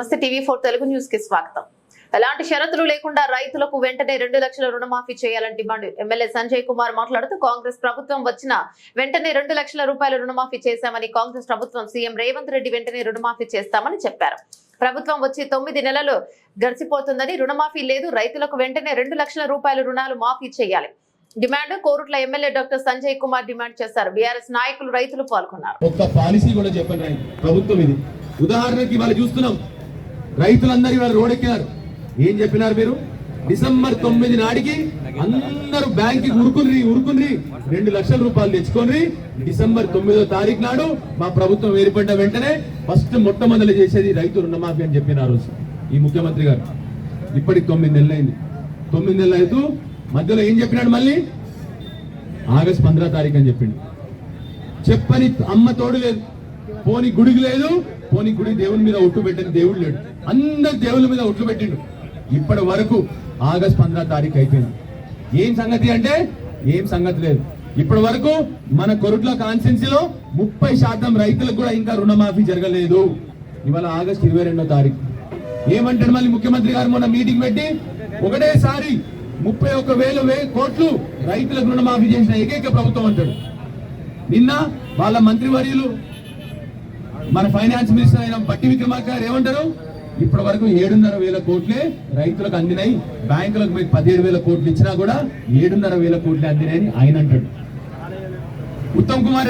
నమస్తే TV four Telugu న్యూస్కి స్వాగతం. ఎలాంటి షరతులు లేకుండా రైతులకు వెంటనే రెండు లక్షల రుణమాఫీ చేయాలని డిమాండ్ ఎమ్మెల్యే సంజయ్ కుమార్ మాట్లాడుతూ కాంగ్రెస్ ప్రభుత్వం వచ్చిన వెంటనే రెండు లక్షల రూపాయల రుణమాఫీ చేశామని కాంగ్రెస్ ప్రభుత్వం సీఎం రేవంత్ రెడ్డి వెంటనే రుణమాఫీ చేస్తామని చెప్పారు. ప్రభుత్వం వచ్చి తొమ్మిది నెలలు గడిచిపోతుందని రుణమాఫీ లేదు రైతులకు వెంటనే రెండు లక్షల రూపాయల రుణాలు మాఫీ చేయాలి. Demand Korutla MLA doctor Sanjay Kumar demand చేశారు. బీఆర్ఎస్ నాయకులు రైతులు పాల్గొన్నారు. ఒక్క పాలసీ కూడా చెప్పండి ప్రభుత్వం ఇది. ఉదాహరణకి వాళ్ళు చూస్తున్నాం. రైతులందరూ ఇవాళ రోడెక్కినారు. ఏం చెప్పినారు మీరు? డిసెంబర్ తొమ్మిది నాటికి అందరూ బ్యాంక్ ఉరుకుని ఉరుకుని రెండు లక్షల రూపాయలు తెచ్చుకొని డిసెంబర్ తొమ్మిదో తారీఖు నాడు మా ప్రభుత్వం ఏర్పడిన వెంటనే ఫస్ట్ మొట్టమొదలు చేసేది రైతు రుణమాఫీ అని చెప్పినారు ఈ ముఖ్యమంత్రి గారు. ఇప్పటికి తొమ్మిది నెలలు అయింది తొమ్మిది నెలలు అవుతూ మధ్యలో ఏం చెప్పినాడు మళ్ళీ? ఆగస్ట్ పంద్రహ తారీఖు అని చెప్పిండు. చెప్పని అమ్మ తోడు లేదు. పోని గుడికి లేదు. పోని గుడి దేవుని మీద ఒట్టు పెట్టని దేవుడు లేడు. అందరు దేవుళ్ళ మీద ఒట్లు పెట్టిండు. ఇప్పటి వరకు ఆగస్ట్ పంద్రా తారీఖు అయిపోయింది. ఏం సంగతి అంటే ఏం సంగతి లేదు. ఇప్పటి వరకు మన కొరుట్ల కాన్స్టెన్సీలో ముప్పై శాతం రైతులకు కూడా ఇంకా రుణమాఫీ జరగలేదు. ఇవాళ ఆగస్ట్ ఇరవై రెండో తారీఖు. ఏమంటాడు మళ్ళీ ముఖ్యమంత్రి గారు మొన్న మీటింగ్ పెట్టి? ఒకటేసారి ముప్పై ఒక వేలు వే కోట్లు రైతులకు రుణమాఫీ చేసిన ఏకైక ప్రభుత్వం అంటాడు. నిన్న వాళ్ళ మంత్రివర్యులు మన ఫైనాన్స్ మినిస్టర్ అయిన పట్టి విక్రమార్క గారు ఏమంటారు? ఇప్పటి వరకు ఏడున్నర వేల కోట్లే రైతులకు అందినాయి. బ్యాంకులకు మీకు పదిహేడు వేల కోట్లు ఇచ్చినా కూడా ఏడున్నర వేల కోట్లే అందినాయని ఆయన అంటాడు. ఉత్తమ్ కుమార్